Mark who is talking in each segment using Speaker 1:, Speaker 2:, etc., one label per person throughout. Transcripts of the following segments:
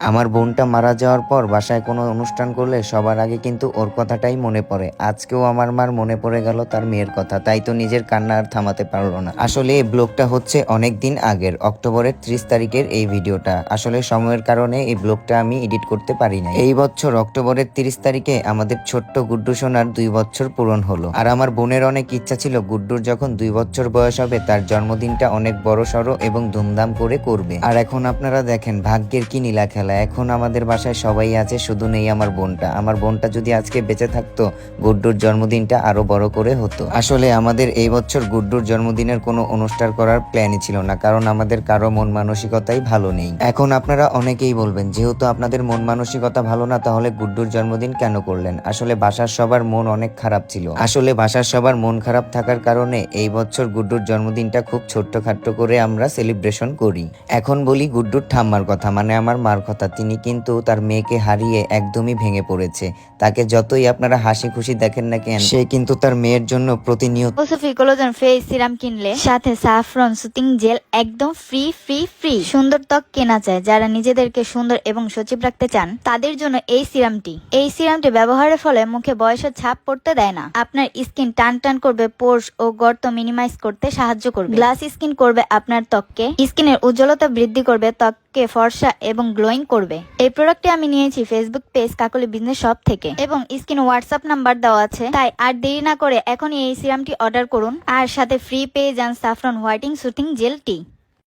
Speaker 1: আমার বোনটা মারা যাওয়ার পর বাসায় কোনো অনুষ্ঠান করলে সবার আগে কিন্তু ওর কথাটাই মনে পড়ে। আজকেও আমার মার মনে পড়ে গেল তার মেয়ের কথা, তাই তো নিজের কান্না আর থামাতে পারল না। আসলে এই ব্লগটা হচ্ছে অনেক দিন আগের, অক্টোবরের ত্রিশ তারিখের এই ভিডিওটা। আসলে সময়ের কারণে এই ব্লগটা আমি এডিট করতে পারি না এই বছর অক্টোবরের তিরিশ তারিখে আমাদের ছোট্ট গুড্ডু সোনার দুই বছর পূরণ হলো। আর আমার বোনের অনেক ইচ্ছা ছিল গুড্ডুর যখন দুই বছর বয়স হবে তার জন্মদিনটা অনেক বড় সড়ো এবং ধুমধাম করে করবে। আর এখন আপনারা দেখেন ভাগ্যের কি নীলা খেলা এখন আমাদের বাসায় সবাই আছে, শুধু নেই আমার বোনটা। আমার বোনটা যদি আজকে বেঁচে থাকতো, গুড্ডুর জন্মদিনটা আরও বড় করে হতো। আসলে আমাদের এই বছর গুড্ডুর জন্মদিনের কোনো অনুষ্ঠান করার প্ল্যানই ছিল না, কারণ আমাদের কারও মন মানসিকতাই ভালো নেই। এখন আপনারা অনেকেই বলবেন, যেহেতু আপনাদের মন মানসিকতা ভালো না, তাহলে গুড্ডুর জন্মদিন কেন করলেন? আসলে বাসার সবার মন অনেক খারাপ ছিল। আসলে বাসার সবার মন খারাপ থাকার কারণে এই বছর গুড্ডুর জন্মদিনটা খুব ছোট্ট ছোট্টখাট্ট করে আমরা সেলিব্রেশন করি। এখন বলি গুড্ডুর ঠাম্মার কথা মানে আমার মার কথা। তিনি কিন্তু তার মেয়েকে হারিয়ে একদমই ভেঙে পড়েছে। তাকে যতই আপনারা হাসি খুশি দেখেন না কেন, সে কিন্তু তার মেয়ের জন্য প্রতিনিয়ত
Speaker 2: কোলোজন ফেস সিরাম কিনলে, সাথে সাফরন সুতিং জেল একদম ফ্রি ফ্রি ফ্রি সুন্দর ত্বক কেনা চায় যারা নিজেদেরকে সুন্দর এবং সচিব রাখতে চান, তাদের জন্য এই সিরামটি এই সিরামটি ব্যবহারের ফলে মুখে বয়সের ছাপ পড়তে দেয় না। আপনার স্কিন টান টান করবে পোর্স ও গর্ত মিনিমাইজ করতে সাহায্য করবে। গ্লাস স্কিন করবে আপনার ত্বককে। স্কিনের উজ্জ্বলতা বৃদ্ধি করবে ত্বককে ফর্সা এবং গ্লোয়িং করবে। এই প্রোডাক্টটি আমি নিয়েছি Facebook page Kakoli business shop থেকে এবং স্ক্রিন হোয়াটসঅ্যাপ নাম্বার দেওয়া আছে। তাই আর দেরি না করে এখনই এই সিরামটি অর্ডার করুন। আর সাথে ফ্রি পেয়ে যান সাফরন হোয়াইটিং সুথিং জেল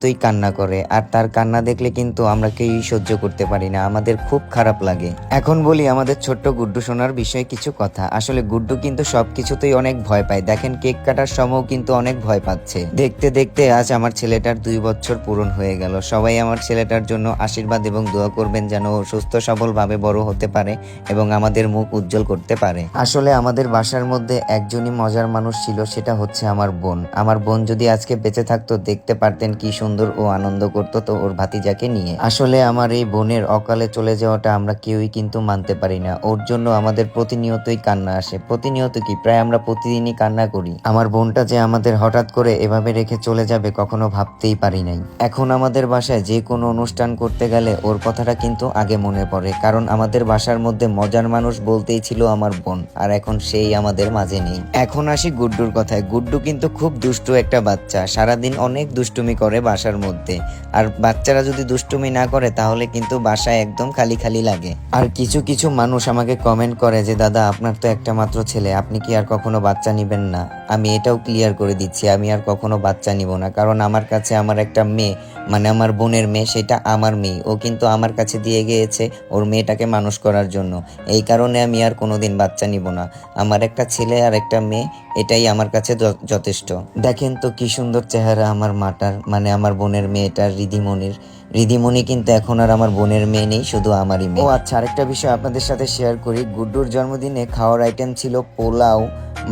Speaker 2: টি
Speaker 1: তুই কান্না করে, আর তার কান্না দেখলে কিন্তু আমরা কেউই সহ্য করতে পারি না, আমাদের খুব খারাপ লাগে। এখন বলি আমাদের ছোট্ট গুড্ডু সোনার বিষয়ে কিছু কথা। আসলে গুড্ডু কিন্তু সবকিছুতেই অনেক ভয় পায়। দেখেন, কেক কাটার সময়ও কিন্তু অনেক ভয় পাচ্ছে। দেখতে দেখতে আজ আমার ছেলেটার দুই বছর পূরণ হয়ে গেল। সবাই আমার ছেলেটার জন্য আশীর্বাদ এবং দোয়া করবেন যেন সুস্থ সবল ভাবে বড় হতে পারে এবং আমাদের মুখ উজ্জ্বল করতে পারে। আসলে আমাদের বাসার মধ্যে একজনই মজার মানুষ ছিল, সেটা হচ্ছে আমার বোন। আমার বোন যদি আজকে বেঁচে থাকতো, দেখতে পারতেন কি সুন্দর ও আনন্দ করতো তো ওর ভাতিজাকে নিয়ে। আসলে আমার এই বোনের অকালে চলে যাওয়াটা আমরা কেউই কিন্তু মানতে পারি না। ওর জন্য আমাদের প্রতিনিয়তই কান্না আসে। প্রতিনিয়ত কি? প্রায় আমরা প্রতিদিনই কান্না করি। আমার বোনটা যে আমাদের হঠাৎ করে এভাবে রেখে চলে যাবে কখনো ভাবতেই পারি নাই। এখন আমাদের বাসায় যে কোনো অনুষ্ঠান করতে গেলে ওর কথাটা কিন্তু আগে মনে পড়ে। কারণ আমাদের বাসার মধ্যে মজার মানুষ বলতেই ছিল আমার বোন। আর এখন সেই আমাদের মাঝে নেই। এখন আসি গুড্ডুর কথায়। গুড্ডু কিন্তু খুব দুষ্টু একটা বাচ্চা। সারাদিন অনেক দুষ্টুমি করে বাসার মধ্যে। আর বাচ্চারা যদি দুষ্টুমি না করে, তাহলে কিন্তু বাসা একদম খালি খালি লাগে। আর কিছু কিছু মানুষ আমাকে কমেন্ট করে যে, দাদা, আপনার তো একটা মাত্র ছেলে, আপনি কি আর কখনো বাচ্চা নিবেন না? আমি এটাও ক্লিয়ার করে দিচ্ছি, আমি আর কখনো বাচ্চা নিব না। কারণ আমার কাছে আমার একটা মেয়ে মানে আমার বোনের মেয়ে, সেটা আমার মেয়ে। ও কিন্তু আমার কাছে দিয়ে গিয়েছে ওর মেয়েটাকে মানুষ করার জন্য। এই কারণে আমি আর কোনোদিন বাচ্চা নিব না। আমার একটা ছেলে আর একটা মেয়ে, এটাই আমার কাছে যথেষ্ট। দেখেন তো কি সুন্দর চেহারা আমার মাটার মানে আমার বোনের মেয়েটার রিদিমণির রিদিমণি কিন্তু এখন আর আমার বোনের মেয়ে নেই শুধু আমারই মেয়ে। ও আচ্ছা আরেকটা বিষয় আপনাদের সাথে শেয়ার করি। গুড্ডুর জন্মদিনে খাওয়ার আইটেম ছিল পোলাও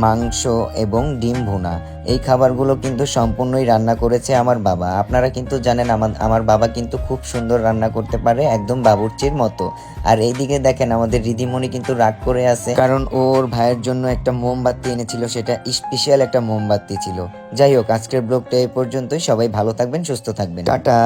Speaker 1: মাংস এবং ডিম ভুনা। এই খাবারগুলো কিন্তু সম্পূর্ণই রান্না করেছে আমার বাবা। আপনারা কিন্তু জানেন আমার আমার বাবা কিন্তু খুব সুন্দর রান্না করতে পারে একদম বাবুর্চির মতো। আর এইদিকে দেখেন আমাদের রিদিমণি কিন্তু রাগ করে আছে কারণ ওর ভাইয়ের জন্য একটা মোমবাতি এনেছিল সেটা স্পেশাল একটা মোমবাতি ছিল। যাই হোক আজকের ব্লগটা এই পর্যন্তই। সবাই ভালো থাকবেন সুস্থ থাকবেন। টাটা।